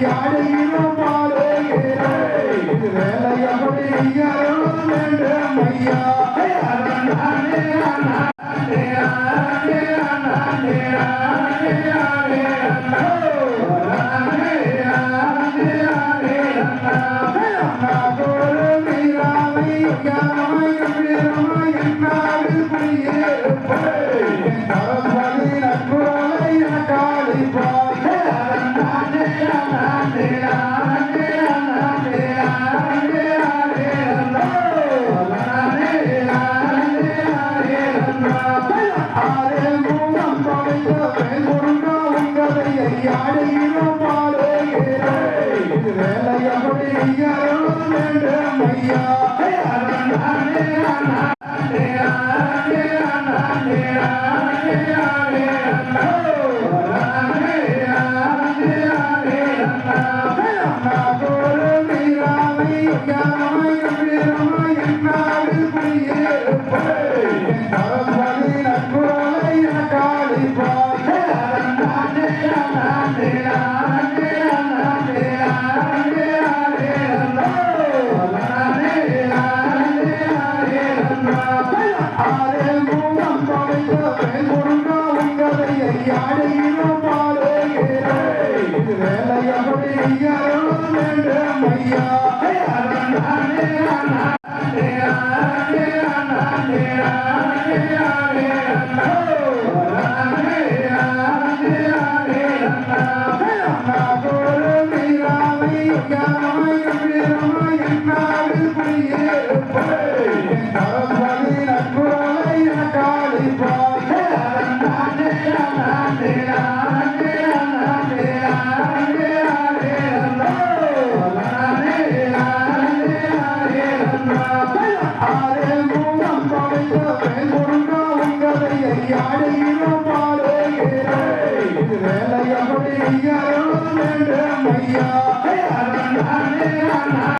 Yeah. Yeah. வேலையாக ஐயா Hare Hare கொடுங்க உங்களை ஐயாடையிலும் பாடுகிறேன். வேலை அப்படி ஐயா வேண்டும் ஐயா.